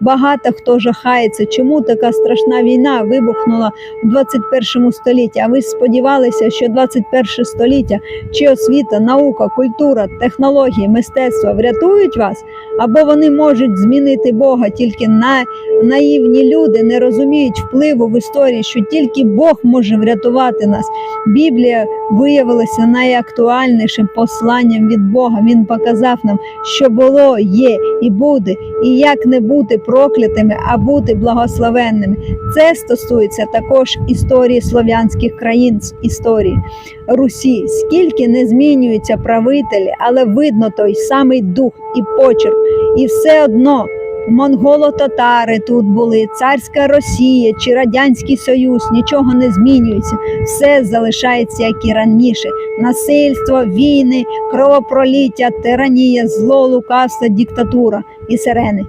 Багато хто жахається, чому така страшна війна вибухнула в 21 столітті. А ви сподівалися, що 21 століття чи освіта, наука, культура, технології, мистецтво врятують вас? Або вони можуть змінити Бога, тільки на наївні люди не розуміють впливу в історії, що тільки Бог може врятувати нас. Біблія виявилася найактуальнішим посланням від Бога. Він показав нам, що було, є і буде, і як не бути проклятими, а бути благословенними. Це стосується також історії слов'янських країн, історії Русі. Скільки не змінюються правителі, але видно той самий дух і почерк, і все одно. Монголо-татари тут були, царська Росія чи Радянський Союз, нічого не змінюється, все залишається як і раніше. Насильство, війни, кровопроліття, тиранія, зло, лукавство, диктатура і сирени.